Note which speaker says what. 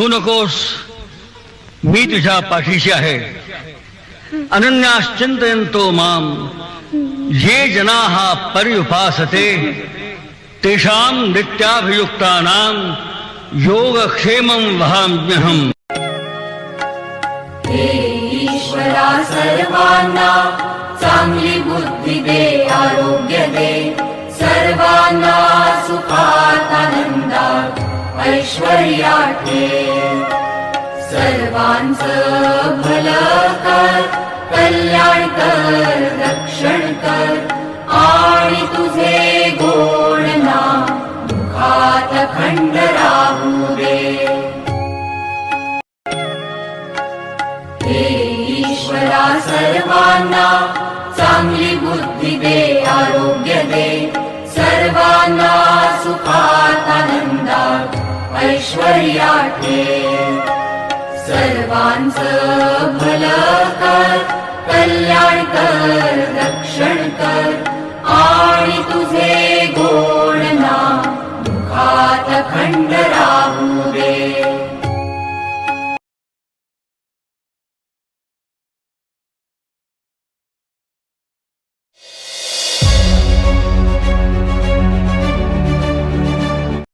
Speaker 1: धूनकोश मीत झा पाशीशा है। अनन्याश्चिंतो माम ये जना पर्युपासते तेषाम नित्याभियुक्ता नाम योग वहाम्यहम।
Speaker 2: हे ईश्वरा सर्वांना चांगली दे, आरोग्य दे। सर्वांना सुखात आनंदात ऐश्वर्या ठेव सर्वांचं भलं कर कल्याण कर रक्षण कर आणि तुझे गोड नाम दुखात खंड राहू दे. हे ईश्वरा सर्वांना चांगली बुद्धी दे आरोग्य दे. सर्वांना सुखात ऐश्वर्यात ठेव सर्वांचं भलं कर कल्याण कर रक्षण दुखात खंड